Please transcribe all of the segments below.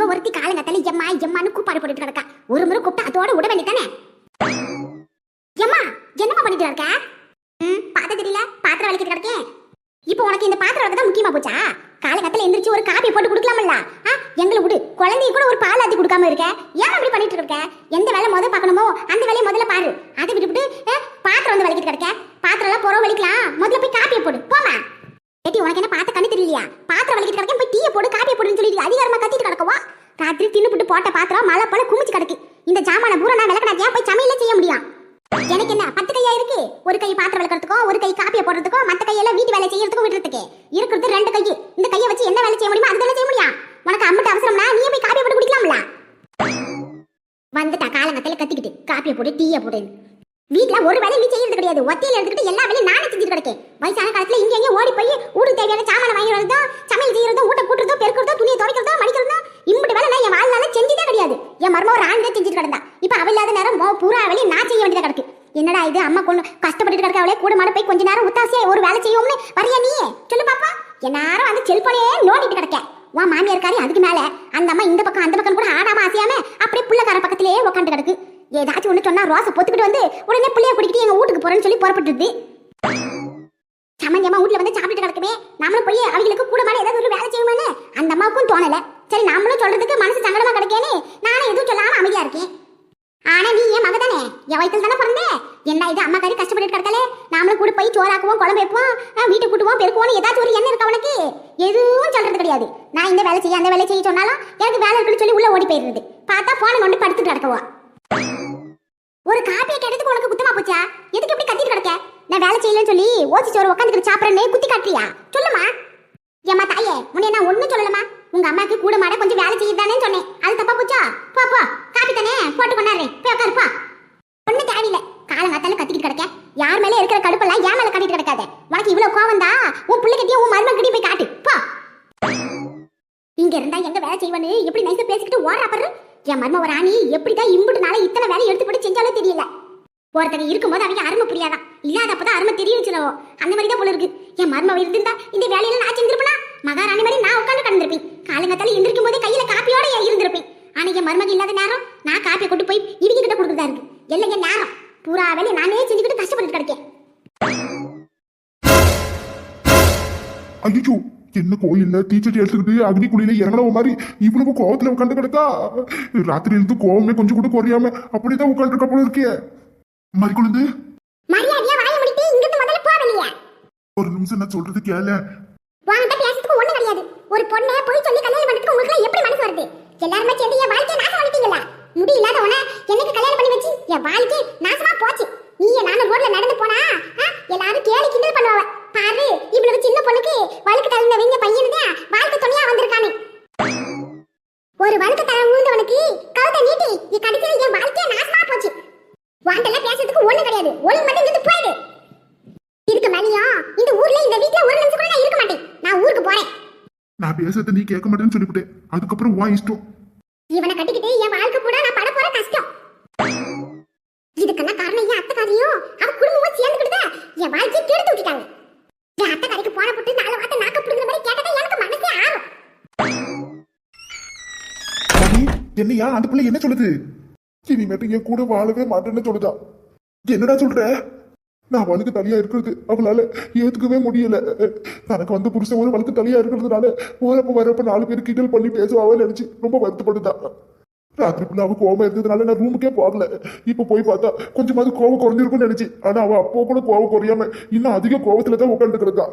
இவ ஒருத்தி காலங்கத்தால எம்மா எம்மான்னு கூப்பாடு போட்டுட்டு கிடக்கா. ஒரு முறை கூப்பிட்டா அதோட விட வேண்டியதானே எம்மா என்னம்மா பண்ணிட்டு இருக்க ம் பார்த்து தெரியல. பாத்திரம் வலிக்கிட்டு கிடக்கேன் இப்போ உனக்கு இந்த பாத்திரம் வளர்க்க தான் முக்கியமா போச்சா? காலங்கத்துல எந்திரிச்சு ஒரு காப்பி போட்டு கொடுக்கலாம்ல ஆ எங்களை விடு. குழந்தைய கூட ஒரு பால் ஆத்தி கொடுக்காம இருக்க. ஏன் அப்படி பண்ணிட்டு இருக்க? எந்த வேலை முதல்ல பார்க்கணுமோ அந்த வேலையை முதல்ல பாரு. அதை விட்டுவிட்டு பாத்திரம் வந்து வலிக்கிட்டு கிடக்க. பாத்திரம் எல்லாம் புறம் வலிக்கலாம். முதல்ல போய் காப்பியை போடு. போமா ஏட்டி உனக்கு என்ன பார்த்த கண்ணு தெரியலையா? பாத்திரம் வலிக்கிட்டு கிடக்க. போய் டீயை போடு காப்பியை போடுன்னு சொல்லிட்டு அதிகாரமா கத்திட்டு கிடக்கவா? ராத்திரி தின்னுபிட்டு போட்ட பாத்திரம் மழை போல குமிச்சு கிடக்கு. இந்த ஜாமான பூரா நான் விளக்கணா போய் சமையல செய்ய முடியும் எனக்கு என்ன பத்து கையா இருக்கு? ஒரு கை பாத்திரம் விளக்கறதுக்கும் ஒரு கை காப்பியை போடுறதுக்கும் மத்த கையில வீட்டு வேலை செய்யறதுக்கும் விடுறதுக்கு. இருக்கிறது ரெண்டு கை இந்த கையை வச்சு என்ன வேலை செய்ய முடியுமோ அதுதானே செய்ய முடியும் உனக்கு அம்பிட்டு அவசரம்னா நீ போய் காப்பியை போட்டு குடிக்கலாம்ல? வந்துட்டா காலங்கத்தில கத்திக்கிட்டு. காப்பியை போடு டீயை போடு. வீட்டுல ஒரு வேலை நீ செய்யறது கிடையாது. ஒத்தையில எடுத்துக்கிட்டு எல்லா வேலையும் நானே செஞ்சுட்டு கிடக்கேன். வயசான காலத்துல இங்க எங்கேயும் ஓடி போய் ஊருக்கு தேவையான சாமான வாங்கி வரதும் சமையல் செய்யறதும் ஊட்ட கூட்டுறதும் பெருக்கிறதும் துணியை துவைக்கிறதும் மடிக்கிறதும் இம்புட்டு வேலை நான் என் வாழ்நாள செஞ்சதே கிடையாது. என் மருமக ஒரு ஆண்டு செஞ்சுட்டு கிடந்தா. இப்ப அவள் இல்லாத நேரம் பூரா அவளையும் நான் செய்ய வேண்டியதாக கிடக்கு. என்னடா இது அம்மா கொண்டு கஷ்டப்பட்டு கிடக்க அவளே கூட மாட போய் கொஞ்ச நேரம் உத்தாசியா ஒரு வேலை செய்வோம்னு வரியா நீ? சொல்லு பாப்பா. எல்லாரும் அந்த செல்போனையே நோண்டிட்டு கிடக்க. உன் மாமியார் காரி அதுக்கு மேல அந்த அம்மா இந்த பக்கம் அந்த பக்கம் கூட ஆடாம ஆசையாம அப்படியே புள்ளக்கார பக்கத்திலேயே உட்காந்து கிடக்கு. ஏதாச்சும் ஒண்ணு சொன்னா ரோசை பொத்துக்கிட்டு வந்து உடனே பிள்ளைய குடிக்கிட்டு எங்க வீட்டுக்கு போறேன்னு சொல்லி புறப்பட்டுருது. சமஞ்சமா வீட்ல வந்து சாப்பிட்டு கிடக்குமே. நாமளும் போய் அவங்களுக்கு கூட மாட ஏதாவது ஒரு வேலை செய்வோமே அந்த அம்மாவுக்கும் தோணல. சரி நம்மளும் சொல்றதுக்கு மனசு சங்கடமா கிடைக்கேன்னு நானும் எதுவும் சொல்லாம அமைதியா இருக்கேன். ஆனா நீ என் மக தானே என் வயித்துல தானே பிறந்தே? என்ன இது அம்மா கறி கஷ்டப்பட்டு கிடக்கலே? நாமளும் கூட போய் சோறாக்குவோம் குழம்பு வைப்போம் வீட்டுக்கு கூட்டுவோம் பெருக்குவோம் ஏதாச்சும் ஒரு எண்ணம் இருக்கா உனக்கு? எதுவும் சொல்றது கிடையாது. நான் இந்த வேலை செய்ய அந்த வேலை செய்ய சொன்னாலும் எனக்கு வேலை இருக்குன்னு சொல்லி உள்ள ஓடி போயிருந்தது பார்த்தா போனை கொண்டு படுத்துட்டு கிடக்குவா? ஒரு காப்பியை கேட்டதுக்கு உனக்கு குத்தமா போச்சா? எதுக்கு இப்படி கத்திட்டு கிடக்க? நான் வேலை செய்யலன்னு சொல்லி ஓசி சோறு உட்காந்துக்கிட்டு சாப்பிட்றேன்னு குத்தி காட்டுறியா? சொல்லுமா ஏமா தாயே உன்னை நான் ஒண்ணும் சொல்லலமா உங்க அம்மாக்கு கூட மாட கொஞ்சம் வேலை செய்யுதானே சொன்னேன். அது தப்பா போச்சா? போ போ. காப்பி தானே? போட்டு கொண்டாடுறேன். போய் உட்காருப்பா ஒண்ணு தேவையில்ல. காலங்காத்தால கத்திக்கிட்டு கிடக்க. யார் மேல இருக்கிற கடுப்பெல்லாம் ஏன் மேல கட்டிட்டு கிடக்காத. உனக்கு இவ்வளவு கோவம் தான் உன் பிள்ளைகிட்டயும் உன் மருமன் கிட்டயும் போய் காட்டு. போ. இங்க இருந்தா எங்க வேலை செய்வனு எப்படி நைஸா பேசிக்கிட்டு ஓடுறா பாரு. என் மர்ம ஒரு ஆணி எப்படிதான் இம்புட்டுனால இத்தனை வேலை எடுத்து போட்டு செஞ்சாலும் தெரியல. ஒருத்தங்க இருக்கும்போது அவங்க அருமை புரியாதான். இல்லாதப்பதான் அருமை தெரியும் சொல்லவோ அந்த மாதிரி தான் போல இருக்கு. என் மர்ம இருந்திருந்தா இந்த வேலையில நான் செஞ்சிருப்பேனா? மகாராணி மாதிரி நான் உட்காந்து கடந்திருப்பேன். காலங்கத்தால எந்திரிக்கும் போதே கையில காப்பியோட இருந்திருப்பேன். ஆனா என் மருமக இல்லாத நேரம் நான் காப்பியை கொண்டு போய் இவங்க கிட்ட கொடுக்குறதா இருக்கு. எல்லாம் என் நேரம் பூரா வேலையை நானே செஞ்சுக்கிட்டு கஷ்டப்பட்டு கிடக்கேன். ஐயோ என்ன கோயில்ல தீச்சட்டி எடுத்துக்கிட்டு அக்னி குழியில இறங்கணவ மாதிரி இவ்வளவு கோவத்துல உட்காந்து கிடக்கா? ராத்திரி இருந்து கோவமே கொஞ்சம் கூட குறையாம அப்படிதான் உட்காந்து இருக்க. போல இருக்கே மாதிரி குழந்தை ஒரு நிமிஷம் நான் சொல்றது கேள உன்கிட்ட பேசுறதுக்கு ஒண்ணு கிடையாது ஒரு பொண்ணை போய் சொல்லி கல்யாணம் பண்றதுக்கு உங்களுக்கு எப்படி மனசு வருது? எல்லாருமே சேர்ந்து என் வாழ்க்கையை நாசம் பண்ணிட்டீங்களா? முடி இல்லாத உன எனக்கு கல்யாணம் பண்ணி வச்சு என் வாழ்க்கையை நாசம் போச்சு நீ நானும் ரோட்ல நடந்து போனா ஆ, எல்லாரும் கேலி கிண்டல் பண்ணுவாங்க பாரு இவ்வளவு சின்ன பொண்ணுக்கு வழுக்கு தகுந்தவங்க பையனுதான் வாழ்க்கை துணையா வந்திருக்கானே ஒரு வழுக்கு தர ஊழ்ந்தவனுக்கு கழுத்தை நீட்டி என் கடைசியில் என் வாழ்க்கையை நாசமா போச்சு வாண்டெல்லாம் பேசுறதுக்கு ஒண்ணு கிடையாது ஒழுங்கு மட்டும் இருந்து போயிடு இதுக்கு மேலேயும் இந்த ஊர்ல இந்த வீட்ல ஒரு நிமிஷம் கூட நான் இருக்க மாட்டேன் நான் ஊருக்கு போறேன் நான் பேசுறத நீ கேட்க மாட்டேன்னு சொல்லிவிட்டேன். அதுக்கப்புறம் உன் இஷ்டம். இவனை கட்டிக்கிட்டு என் வாழ்க்கை கூட நான் பட போற கஷ்டம். இதுக்கெல்லாம் காரணம் என் அத்தைக்காரியும் அவ குடும்பமும் சேர்ந்துக்கிட்டு என் வாழ்க்கையை கெடுத்து விட்டுட்டாங்க. என் அத்தைக்காரிக்கு போன போட்டு நாலு வார்த்தை நாக்க பிடிக்கிற மாதிரி கேட்டதா எனக்கு மனசே ஆறும். என்னையா அந்த பிள்ளை என்ன சொல்லுது? இனிமேட்டு என் கூட வாழவே மாட்டேன்னு சொல்லுதா. என்னடா சொல்ற? நான் வழுக்கு தனியா இருக்கிறது. அவளால ஏத்துக்கவே முடியல. தனக்கு வந்து புருஷன் ஒரு வழுக்கு தனியா இருக்கிறதுனால போறப்ப வரப்ப நாலு பேர் கிண்டல் பண்ணி பேசுவாவே நினைச்சு ரொம்ப வருத்தப்படுதா ராத்திரி ஃபுல்லா அவன் கோவம் இருந்ததுனால நான் ரூமுக்கே போகல. இப்ப போய் பார்த்தா கொஞ்சமாவது கோவம் குறைஞ்சிருக்கும்னு நினைச்சு. ஆனா அவள் அப்போ கூட கோவம் குறையாம இன்னும் அதிக கோவத்துல தான் உட்காந்துட்டு இருக்கா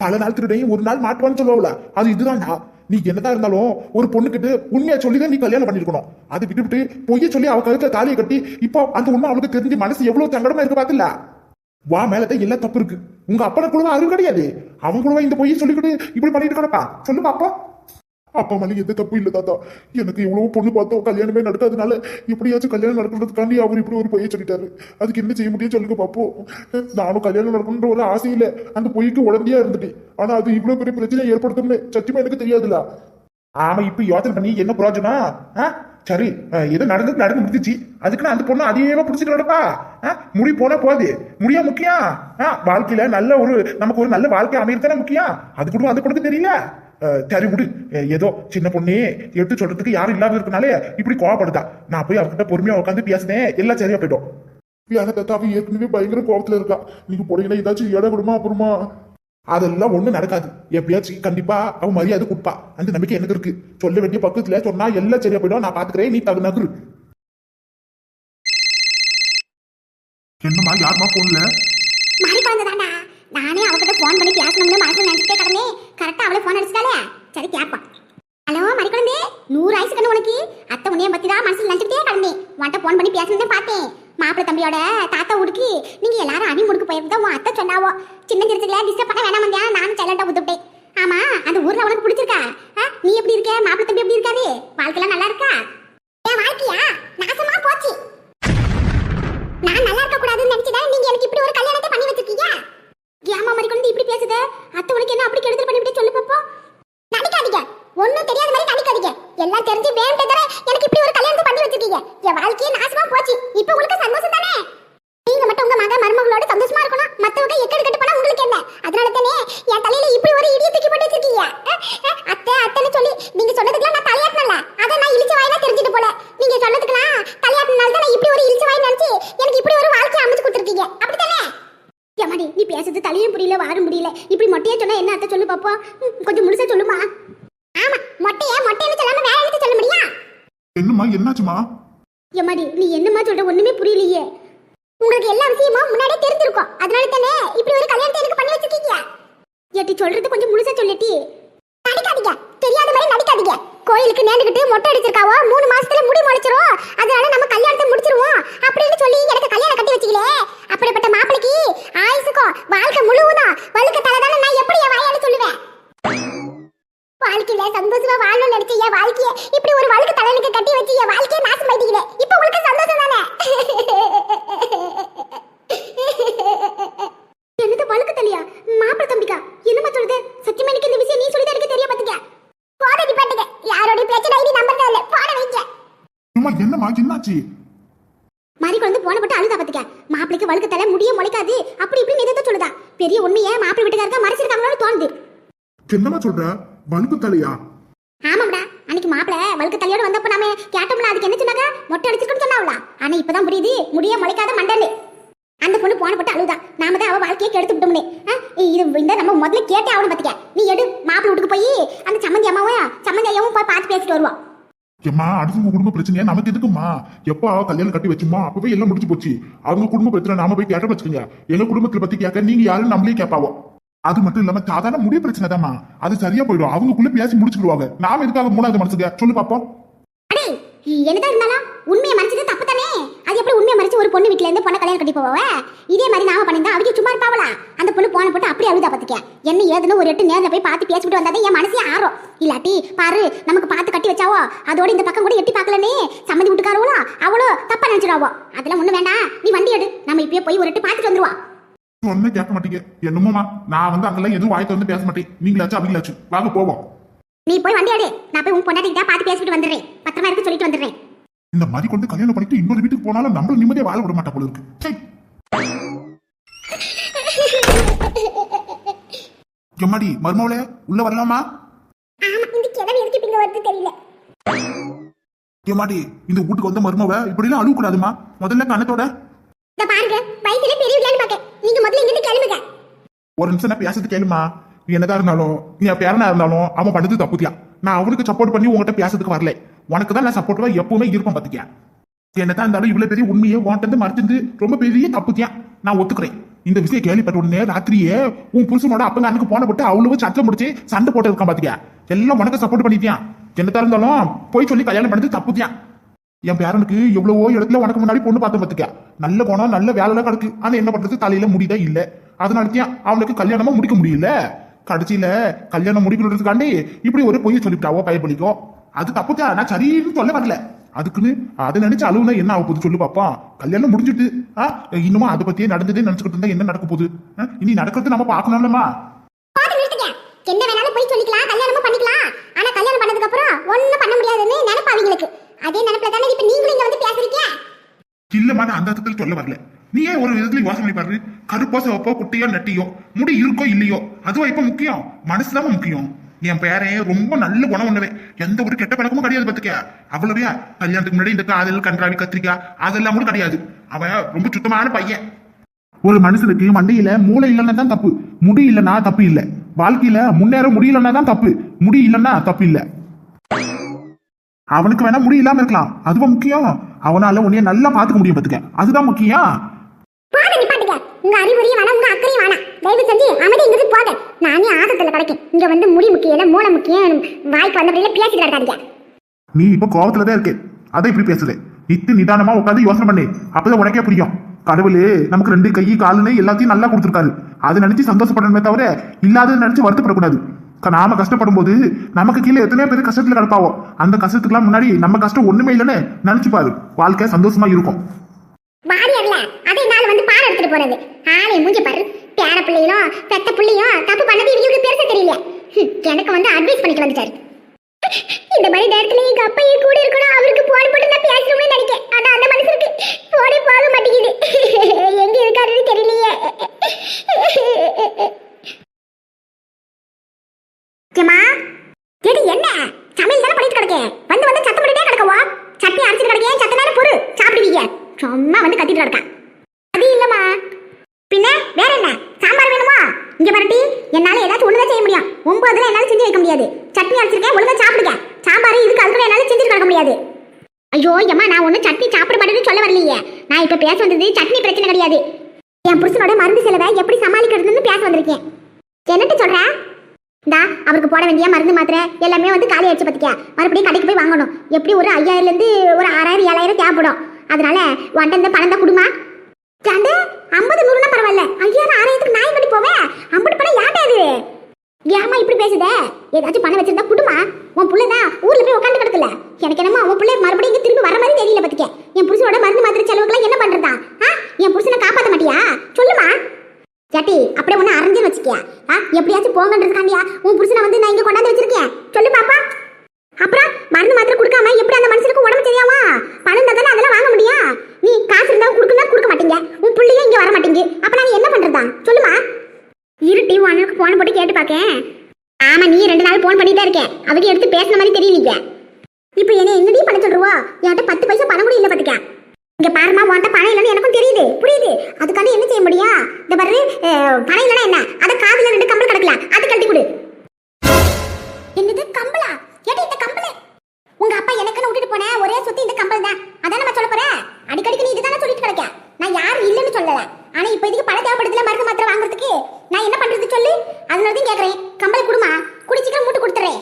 பல நாள் திருடையும் ஒரு நாள் மாட்டுவான்னு சொல்லுவாங்களா அது இதுதான்டா நீ என்னதான் இருந்தாலும் ஒரு பொண்ணுக்கிட்ட உண்மையா சொல்லி தான் நீ கல்யாணம் பண்ணிருக்கணும். அதை விட்டுவிட்டு பொய்ய சொல்லி அவ கழுத்துல தாலியை கட்டி இப்போ அந்த உண்மை அவளுக்கு தெரிஞ்சு மனசு எவ்வளவு தங்கடமா இருக்கு பாத்துல வா மேலதான் எல்லாம் தப்பு இருக்கு. உங்க அப்பன குழுவா அறிவு கிடையாது. அவன் குழுவா இந்த பொய்யை சொல்லிக்கிட்டு இப்படி பண்ணிட்டு கிடப்பா. சொல்லு பாப்பா. அப்பா மேலே எந்த தப்பு இல்லை தாத்தா. எனக்கு எவ்வளவோ பொண்ணு பார்த்தோம். கல்யாணமே நடக்காதனால எப்படியாச்சும் கல்யாணம் நடக்கிறதுக்காண்டி அவர் இப்படி ஒரு பொய்யை சொல்லிட்டாரு. அதுக்கு என்ன செய்ய முடியும் சொல்லுங்க பார்ப்போம் நானும் கல்யாணம் நடக்கணுன்ற ஒரு ஆசை இல்லை. அந்த பொய்க்கு உடனடியா இருந்துட்டேன். ஆனா அது இவ்வளவு பெரிய பிரச்சனை ஏற்படுத்தும்னு சத்தியமா எனக்கு தெரியாதுல ஆமா இப்ப யோசனை பண்ணி என்ன பிரயோஜனம் ஆ? சரி ஏதோ நடந்தது நடந்து முடிஞ்சிச்சு. அதுக்குன்னு அந்த பொண்ணு அதையே பிடிச்சிட்டு நடப்பா முடி போனா போகுது. முடியா முக்கியம் ஆ, வாழ்க்கையில நல்ல ஒரு நமக்கு ஒரு நல்ல வாழ்க்கை அமையறதானே முக்கியம் அது கூட அந்த பொண்ணுக்கு தெரியல. சரி விடு. ஏதோ சின்ன பொண்ணே எடுத்து சொல்றதுக்கு யாரும் இல்லாத இருக்கனாலே இப்படி கோவப்படுதா? நான் போய் அவர்கிட்ட பொறுமையா உட்காந்து பேசினேன். எல்லாம் சரியா போயிட்டோம். ஏன்னா தாத்தா அவ ஏற்கனவே பயங்கர கோபத்துல இருக்கா. நீங்க போனீங்கன்னா ஏதாச்சும் இடம் கொடுமா அப்புறமா? அதெல்லாம் ஒண்ணும் நடக்காது. எப்படியாச்சும் கண்டிப்பா அவன் மரியாதை கொடுப்பா. அந்த நம்பிக்கை எனக்கு இருக்கு. சொல்ல வேண்டிய பக்கத்துல சொன்னா எல்லாம் சரியா போயிடும். நான் பாத்துக்கிறேன். நீ தகு நகரு. யாருமா போன்ல மாறி நானே அவகிட்ட ஃபோன் பண்ணி பேசணும்னு மனசுல நினைச்சிட்டே கிடந்தே. கரெக்டா அவளே ஃபோன் அடிச்சிட்டாலே சரி கேப்பா. ஹலோ மறி குழந்தை. நூறு ஆயுசு கண்ணு உனக்கு. அத்தை உன்னைய பத்தி தான் மனசுல நினைச்சிட்டே கிடந்தேன் உன்கிட்ட ஃபோன் பண்ணி பேசணும்னு பார்த்தேன். மாப்பிள்ள தம்பியோட தாத்தா உடுக்கி நீங்க எல்லாரும் அடி முடுக்கு போயிருந்தா உன் அத்தை சொன்னாவோ? சின்ன சிரிச்சுக்கல டிஸ்டர்ப் பண்ண வேணாம் வந்தியா? நானும் சைலண்டா விட்டுவிட்டேன் ஆமா அந்த ஊர்ல உனக்கு பிடிச்சிருக்கா? நீ எப்படி இருக்க? மாப்பிள்ள தம்பி எப்படி இருக்காரு? வாழ்க்கையில நல்லா இருக்கா என் வாழ்க்கையா நாசமா போச்சு நான் நல்லா இருக்க கூடாதுன்னு நினைச்சதா நீங்க எனக்கு இப்படி ஒரு கல்யாணத்தை பண்ணி வச்சிருக்கீங்க ஏமா மாதிரி கொண்டு இப்படி பேசுத அத்தை உனக்கு என்ன அப்படி கெடுதல் பண்ணிவிட்டு சொல்லு பாப்போம் நடிக்காதீங்க ஒண்ணும் தெரியாத மாதிரி நடிக்காதீங்க எல்லாம் தெரிஞ்சு வேண்டே தர எனக்கு இப்படி ஒரு கல்யாணத்தை பண்ணி வச்சிருக்கீங்க என் வாழ்க்கையே நாசமா போச்சு இப்போ உங்களுக்கு சந்தோஷம் தானே நீங்க மட்டும் உங்க மக மருமகளோட சந்தோஷமா இருக்கணும் மத்தவங்க எக்கடு கட்டு போனா உங்களுக்கு என்ன அதனால தானே என் தலையில இப்படி ஒரு இடிய தூக்கி போட்டு வச்சிருக்கீங்க அஹ், அஹ், அத்தை அத்தைன்னு சொல்லி நீங்க சொன்னதுக்கெல்லாம் நான் தலையாட்டினல அதை நான் இழிச்ச வாயினா தெரிஞ்சுட்டு போல நீங்க சொன்னதுக்கெல்லாம் தலையாட்டினால தான் நான் இப்படி ஒரு இழிச்ச வாய் நினைச்சு எனக்கு இப்படி ஒரு வாழ்க்கையை அமைச்சு கொடுத்துருக்கீங்க அப்படித்தானே ஏமாடி நீ பேசுறது தலையும் புரியல வாரும் புரியல இப்படி மொட்டையா சொன்னா என்ன அத்தை சொல்லு பாப்பா ம், கொஞ்சம் முழுசா சொல்லுமா ஆமா மொட்டையா மொட்டைன்னு சொல்லாம வேற எழுத்து சொல்ல முடியா என்னம்மா என்னாச்சுமா ஏமாடி நீ என்னமா சொல்ற ஒண்ணுமே புரியலையே உங்களுக்கு முன்னாடியே தெரிஞ்சிருக்கும். அதனால தானே இப்படி ஒரு கல்யாணத்தை எனக்கு பண்ணி வச்சிருக்கீங்க? ஏட்டி சொல்றது கொஞ்சம் முழுசா சொல்லிட்டி. நடிக்காதீங்க. தெரியாத மாதிரி நடிக்காதீங்க. கோயிலுக்கு நேர்ந்துகிட்டு மொட்டை அடிச்சிருக்காவோ மூணு மாசத்துல முடி முளைச்சிரும். அதனால நம்ம கல்யாணத்தை முடிச்சிருவோம். அப்படின்னு சொல்லி எனக்கு கல்யாணம் கட்டி வச்சிக்கலே அப்படிப்பட்ட மாப்பிளைக்கு ஆயுசுக்கும் வாழ்க்கை முழுவதும் வழுக்க தலைதானே நான் எப்படி என் வாயால சொல்லுவேன்? வாழ்க்கையில சந்தோஷமா வாழணும்னு நினைச்ச என் வாழ்க்கைய இப்படி ஒரு வழுக்கு தலைனுக்கு கட்டி வச்சு என் வாழ்க்கையை நாசம் பண்ணிட்டீங்களே இப்போ உங்களுக்கு சந்தோஷம் தானே என்னது வழுக்கு தலையா மாப்பிள தம்பிக்கா என்னமா சொல்லுது சத்தியமா எனக்கு இந்த விஷயம் நீ சொல்லி எனக்கு தெரிய பாத்துக்க போட நிப்பாட்டுங்க யாரோட பிரச்சனை ஐடி நம்பர் தான் இல்ல போட வைங்க அம்மா என்னம்மா என்னாச்சு குழந்தை போன போட்டு அழுதா பாத்துக்க. மாப்பிளைக்கு வழுக்கு தலை முடிய முளைக்காது. அப்படி இப்படி எதோ சொல்லுதா. பெரிய உண்மையை மாப்பிள்ளை வீட்டுக்காரங்க மறைச்சிருக்காங்களோன்னு தோணுது. என்னம்மா சொல்ற? வலுப்பு தலையா? ஆமாம்டா. அன்னைக்கு மாப்பிள வழுக்கு தலையோட வந்தப்ப நாம கேட்டோம்ல அதுக்கு என்ன சொன்னாங்க? மொட்டை அடிச்சிருக்குன்னு சொன்னாவளா? ஆனா இப்பதான் புரியுது. முடிய முளைக்காத மண்டன்னு அந்த பொண்ணு போன போட்டு அழுதா. நாம தான் அவ வாழ்க்கையை கெடுத்து விட்டோம்னே. இது இந்த நம்ம முதல்ல கேட்டே ஆகணும் பாத்துக்க. நீ எடு மாப்பிள வீட்டுக்கு போய் அந்த சம்மந்தி அம்மாவும் சம்மந்தி ஐயாவும் போய் பார்த்து பேசிட்டு வருவோம் ஏம்மா அடுத்தவங்க குடும்ப பிரச்சனையா? நமக்கு எதுக்குமா எப்போ அவ கல்யாணம் கட்டி வச்சுமா? அப்பவே எல்லாம் முடிச்சு போச்சு. அவங்க குடும்ப பிரச்சனை நாம போய் கேட்ட வச்சுக்கோங்க. எங்க குடும்பத்தை பத்தி கேட்க நீங்க யாரும் நம்மளே கேட்பாவோ? அது மட்டும் இல்லாம சாதாரண முடிய பிரச்சனை தாம்மா அது சரியா போயிடும். அவங்களுக்குள்ள பேசி முடிச்சுக்கிடுவாங்க. நாம எதுக்காக மூணாவது மனசுக்கு? சொல்லு பாப்போம். என்னதான் இருந்தாலும் உண்மையை மனசுக்கு தப்பு அது எப்படி உண்மையை மறைச்சு ஒரு பொண்ணு வீட்ல இருந்து பொண்ணை கல்யாணம் கட்டி போவ? இதே மாதிரி நாம பண்ணிருந்தா அவங்க சும்மா இருப்பாவளா அந்த பொண்ணு போன போட்டு அப்படியே அழுதா பாத்துக்க. என்ன ஏதுன்னு ஒரு எட்டு நேர்ல போய் பார்த்து பேசிட்டு வந்தாதான் என் மனசே ஆறும். இல்லாட்டி பாரு நமக்கு பார்த்து கட்டி வச்சாவோ? அதோட இந்த பக்கம் கூட எட்டி பார்க்கலனே. சம்மந்தி வீட்டுக்காரவளோ அவளோ தப்பா நினைச்சிடாவோ? அதெல்லாம் ஒண்ணு வேண்டாம். நீ வண்டி எடு. நம்ம இப்பயே போய் ஒரு எட்டு பார்த்துட்டு வந்துருவா. சொன்ன கேட்க மாட்டீங்க. என்னமோமா நான் வந்து அங்கெல்லாம் எதுவும் வாய்த்து வந்து பேச மாட்டேன். நீங்களாச்சும் அவங்களாச்சும். வாங்க போவோம். நீ போய் வண்டி எடு. நான் போய் உன் பொண்டாட்டிக்கிட்ட பார்த்து பேசிட்டு வந்துடுறேன். பத்திரமா இருக்கு சொல்லிட்டு வந்துடுறேன். இந்த மாதிரி கொண்டு கல்யாணம் பண்ணிட்டு இன்னொரு வீட்டுக்கு போனாலும் நம்மள நிம்மதியா வாழ விட மாட்டா போல இருக்கு. எம்மாடி மருமவளே உள்ள வரலாமா? ஏமாடி இந்த வீட்டுக்கு வந்த மருமவ இப்படி எல்லாம் அழுவ கூடாதுமா முதல்ல கணத்தோட ஒரு நிமிஷம் நான் பேசுறது கேளுமா? நீ என்னதான் இருந்தாலும் நீ பேரனா இருந்தாலும் அவன் பண்ணது தப்புத்தியா நான் அவனுக்கு சப்போர்ட் பண்ணி உங்ககிட்ட பேசுறதுக்கு வரல. உனக்கு தான் நான் சப்போர்ட்டிவா எப்பவுமே இருப்பேன் பாத்துக்கியா? என்னதான் இருந்தாலும் இவ்வளவு பெரிய உண்மையை உன்கிட்ட மறைச்சிருந்து ரொம்ப பெரிய தப்புத்தியா நான் ஒத்துக்கிறேன். இந்த விஷயம் கேள்விப்பட்ட உடனே ராத்திரியே உன் புருஷனோட அப்பங்க அண்ணுக்கு போன போட்டு அவ்வளவு சத்தம் முடிச்சு சண்டை போட்டு இருக்கான் பாத்துக்கியா? எல்லாம் உனக்கு சப்போர்ட் பண்ணிட்டியான் என்னதான் இருந்தாலும் போய் சொல்லி கல்யாணம் பண்ணது தப்புத்தியான் என் பேரனுக்கு எவ்வளவோ இடத்துல உனக்கு முன்னாடி பொண்ணு பார்த்து பார்த்துக்க நல்ல குணம் நல்ல வேலைலாம் கிடக்கு. ஆனா என்ன பண்றது? தலையில முடிதா இல்ல. அதனாலத்தையும் அவனுக்கு கல்யாணமா முடிக்க முடியல. கடைசியில கல்யாணம் முடிக்கணுன்றதுக்காண்டி இப்படி ஒரு பொய்ய சொல்லிவிட்டாவோ பயப்படிக்கோ அது தப்புதான் நான் சரின்னு சொல்ல வரல. அதுக்குன்னு அதை நினைச்சு அழுவுனா என்ன ஆக போகுது சொல்லு பாப்பா. கல்யாணம் முடிஞ்சிட்டு ஆ இன்னுமா அதை பத்தியே நடந்ததே நினைச்சுக்கிட்டு இருந்தா என்ன நடக்க போகுது? இனி நடக்கிறது நம்ம நிறுத்துங்க. என்ன வேணாலும் போய் சொல்லிக்கலாம் கல்யாணமும் பண்ணிக்கலாம். ஆனா கல்யாணம் பண்ணதுக்கு அப்புறம் ஒண்ணும் பண்ண முடியாதுன்னு நினைப்பு அவங்களுக்கு. அதே நினைப்புல தானே இப்ப நீங்களும் இங்க வந்து பேசுறீங்க? இல்லம்மா நான் அந்த அர்த்தத்தில் சொல்ல வரல. நீ ஏன் ஒரு விதத்துல யோசனை பாரு கருப்போ சிவப்போ குட்டியோ நெட்டியோ முடி இருக்கோ இல்லையோ? அதுவா இப்ப முக்கியம்? மனசுதான் முக்கியம். என் பேரன் ரொம்ப நல்ல குணம் ஒண்ணுவே எந்த ஒரு கெட்ட பழக்கமும் கிடையாது பாத்துக்க அவ்வளவையா கல்யாணத்துக்கு முன்னாடி இந்த காதல் கன்றாவி கத்திரிக்காய் அதெல்லாம் கூட கிடையாது. அவன் ரொம்ப சுத்தமான பையன். ஒரு மனுஷனுக்கு மண்டையில மூளை இல்லைன்னா தான் தப்பு. முடி இல்லைன்னா தப்பு இல்லை. வாழ்க்கையில முன்னேற முடியலன்னா தான் தப்பு. முடி இல்லைன்னா தப்பு இல்லை. அவனுக்கு வேணா முடி இல்லாம இருக்கலாம். அதுவும் முக்கியம். அவனால உன்னைய நல்லா பாத்துக்க முடியும் பாத்துக்க அதுதான் முக்கியம். உங்க அறிவுரையும் வேணாம் உங்க அக்கறையும் வேணாம். தயவு செஞ்சு அமைதி இங்கிருந்து போக நானே ஆதத்துல கிடைக்கும் இங்க வந்து முடி முக்கியம் இல்ல மூளை முக்கியம் வாய்க்கு வந்தபடியில பேசிட்டு கிடக்காதீங்க. நீ இப்ப கோபத்துலதான் இருக்கு. அதை இப்படி பேசுது. நித்து நிதானமா உட்காந்து யோசனை பண்ணு. அப்பதான் உனக்கே புரியும். கடவுளே நமக்கு ரெண்டு கை காலுன்னு எல்லாத்தையும் நல்லா கொடுத்துருக்காரு. அதை நினைச்சு சந்தோஷப்படணுமே தவிர இல்லாதது நினைச்சு வருத்தப்படக்கூடாது. நாம கஷ்டப்படும் போது நமக்கு கீழே எத்தனையோ பேர் கஷ்டத்துல கிடப்பாவோ. அந்த கஷ்டத்துக்குலாம் முன்னாடி நம்ம கஷ்டம் ஒண்ணுமே இல்லைன்னு நினைச்சு பாரு வாழ்க்கை சந்தோஷமா இருக்கும். வாரியர்ல அதே நாள் வந்து பாடம் எடுத்துட்டு போறது. ஆளை மூஞ்சி பாரு. பேர பிள்ளையும் பெத்த பிள்ளையும் தப்பு பண்ணது இவங்களுக்கு பெருசா தெரியல. எனக்கு வந்து அட்வைஸ் பண்ணிட்டு வந்துட்டாரு. இந்த மாதிரி நேரத்துல எங்க அப்பா என் கூட இருக்கணும் அவருக்கு போன் போட்டு நான் பேசணும்னு நினைக்கிறேன் ஆனா அந்த மனுஷருக்கு போனே போக மாட்டேங்குது எங்க இருக்காருன்னு தெரியலையே ஏமா கேட்டு என்ன சமையல் தானே பண்ணிட்டு கிடக்கேன் வந்து வந்து சத்தம் பண்ணிட்டே கிடக்கவா சட்னி அரைச்சிட்டு கிடக்கேன் சத்த நேரம் பொறு சாப்பிடுவீங்க சும்மா வந்து கத்திட்டு கிடக்கான் அது இல்லம்மா பின்ன வேற என்ன சாம்பார் வேணுமா இங்க பாருட்டி என்னால ஏதாச்சும் ஒழுங்கா செய்ய முடியும் ஒன்பதுல என்னால செஞ்சு வைக்க முடியாது சட்னி அரைச்சிருக்கேன் ஒழுங்கா சாப்பிடுங்க சாம்பார் இதுக்கு அதுக்குள்ள முடியாது. ஐயோ அம்மா நான் ஒன்றும் சட்னி சாப்பிட மாட்டேன்னு சொல்ல வரலையே. நான் இப்போ பேச வந்தது சட்னி பிரச்சனை கிடையாது. என் புருஷனோட மருந்து செலவை எப்படி சமாளிக்கிறதுன்னு பேச வந்திருக்கேன். என்னட்டு சொல்ற? இந்தா அவருக்கு போட வேண்டிய மருந்து மாத்திரை எல்லாமே வந்து காலி ஆயிடுச்சு பார்த்திக்க மறுபடியும் கடைக்கு போய் வாங்கணும். எப்படி ஒரு ஐயாயிரம்லேருந்து ஒரு ஆறாயிரம் ஏழாயிரம் தேவைப்படும். அதனால உன்ட்ட இந்த பணம் தான் கொடுமா ஐம்பது நூறுனா பரவாயில்ல. ஐயாயிரம் ஆறாயிரத்துக்கு நாய் பண்ணி போவேன்? ஐம்பது பணம் ஏன்டா இது? இப்படி பேசுத? ஏதாச்சும் பணம் வச்சிருந்தா குடுமா? உன் புள்ள தான் ஊர்ல போய் உட்காந்து கிடக்கல. எனக்கு என்னமோ உன் பிள்ளை மறுபடியும் இங்க திரும்பி வர மாதிரி தெரியல பத்திக்க. என் புருஷனோட மருந்து மாத்திரை செலவுக்குலாம் என்ன பண்றதா? ஆ? என் புருஷனை காப்பாத்த மாட்டியா? சொல்லுமா. ஜாட்டி அப்படியே ஒண்ணு அரைஞ்சு வச்சுக்கியா. ஆ எப்படியாச்சும் போங்கன்றதுக்காண்டியா? உன் புருஷனை வந்து நான் இங்க கொண்டாந்து வச்சிருக்கேன். சொல்லு பாப்பா. அப்புறம் மருந்து மாத்திரை கொடுக்காம எப்படி அந்த மனுஷனுக்கு உடம்பு சரியாவா பணம் தானே அதெல்லாம் வாங்க முடியும்? நீ காசு இருந்தா கொடுக்கணும் கொடுக்க மாட்டீங்க. உன் புள்ளையே இங்க வர மாட்டேங்குது அப்ப நான் என்ன பண்றதா? சொல்லுமா. இருட்டி உனக்கு போன போட்டு கேட்டு பாக்கேன். ஆமா நீ ரெண்டு நாள் போன் பண்ணிட்டே இருக்கேன். அவங்க எடுத்து பேசின மாதிரி தெரியலீங்க இப்போ என்ன என்னடி பண்ண சொல்றவா என்கிட்ட பத்து பைசா பணம் கூட இல்ல பாத்துக்க. இங்க பாருமா உன்ட்ட பணம் இல்லைன்னு எனக்கும் தெரியுது. புரியுது? அதுக்காண்டி என்ன செய்ய முடியும் இந்த பாரு பணம் இல்லைன்னா என்ன? அத காதுல ரெண்டு கம்பல் கிடக்கலாம் அது கழட்டி கொடு. என்னது கம்பளா? ஏடி இந்த கம்பளே? உங்க அப்பா எனக்குன்னு விட்டுட்டு போனேன் ஒரே சுத்தி இந்த கம்பல் தான். அதான் நம்ம சொல்ல போறேன் அடிக்கடி நீ இதுதானே சொல்லிட்டு கிடக்க நான் யாரும் இல்லைன்னு சொல்லல ஆனா இப்போ இதுக்கு பணம் தேவைப்படுதுல மருந்து மாத்திரை வாங்குறதுக்கு நான் என்ன பண்றது சொல்லு அதனால தான் கேக்குறேன் கம்பளை குடுமா குடிச்சிக்கலாம் மூட்டு கொடுத்துறேன்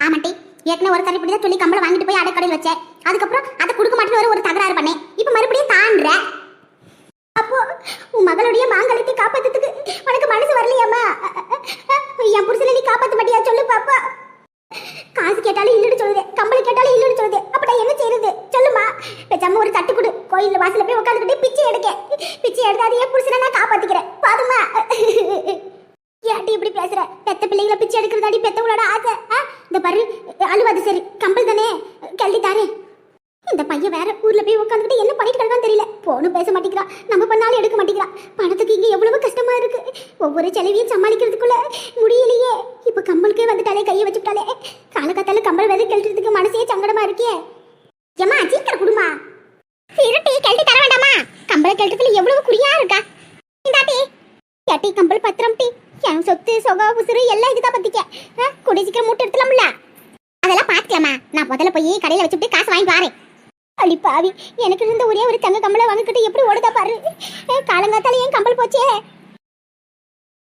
ஆமாட்டி ஏற்கனவே ஒரு தள்ளிப்படி தான் சொல்லி கம்பளை வாங்கிட்டு போய் அடைக்கடையில் வச்சேன் அதுக்கப்புறம் அதை கொடுக்க மாட்டேன்னு ஒரு ஒரு தகராறு பண்ணேன் இப்போ மறுபடியும் தாண்டுற அப்போ உன் மகளுடைய மாங்கலத்தை காப்பாத்துறதுக்கு உனக்கு மனசு வரலையாமா என் புருஷனை நீ காப்பாத்த மாட்டியா சொல்லு பாப்பா காசு கேட்டாலும் இல்லைன்னு சொல்லுது கம்பளி கேட்டாலும் இல்லைன்னு சொல்லுது அப்ப நான் என்ன செய்யறது சொல்லுமா பேசாம ஒரு கோயில் கொடு வாசல்ல போய் உட்காந்துக்கிட்டு பிச்சை எடுக்க. பிச்சை எடுத்து அதையே புருஷனை நான் காப்பாத்திக்கிறேன். பாதுமா ஏட்டி இப்படி பேசுற? பெத்த பிள்ளைகளை பிச்சை எடுக்கிறதாடி பெத்தவங்களோட ஆசை. ஆ? இந்த பாரு அழுவாது சரி. கம்பல் தானே? கல்வி தானே இந்த பையன் வேற ஊர்ல போய் உட்காந்துட்டு என்ன பண்ணிட்டு இருக்கான்னு தெரியல. போனும் பேச மாட்டேங்கிறான். நம்ம பண்ணாலும் எடுக்க மாட்டேங்கிறான். பணத்துக்கு இங்க எவ்வளவு கஷ்டமா இருக்கு. ஒவ்வொரு செலவையும் சமாளிக்கிறதுக்குள்ள முடியலையே. இப்ப கம்பலுக்கே வந்துட்டாலே கையை வச்சுட்டாலே. காலகத்தால கம்பல் வேலை கழட்டுறதுக்கு மனசே சங்கடமா இருக்கே ஏமா சீக்கிரம் குடுமா இருட்டி கழட்டி தர வேண்டாமா கம்பளை கழட்டத்துல எவ்வளவு குறியா இருக்கா இந்தாட்டி தட்டி கம்பல் பத்திரம் டீ. என் சொத்து சொகா உசுறு எல்லாம் இதுதான் பத்திக்க. ஆ, கூடிய சீக்கிரம் மூட்டை எடுத்துலாம்ல அதெல்லாம் பாத்துக்கலாமா? நான் முதல்ல போய் கடையில வச்சுட்டு காசு வாங்கி வரேன். அடி பாவி எனக்கு இருந்த ஒரே ஒரு தங்க கம்பளை வாங்கிக்கிட்டு எப்படி ஓடுதா பாரு. ஏ, காலங்காத்தால ஏன் கம்பல் போச்சே?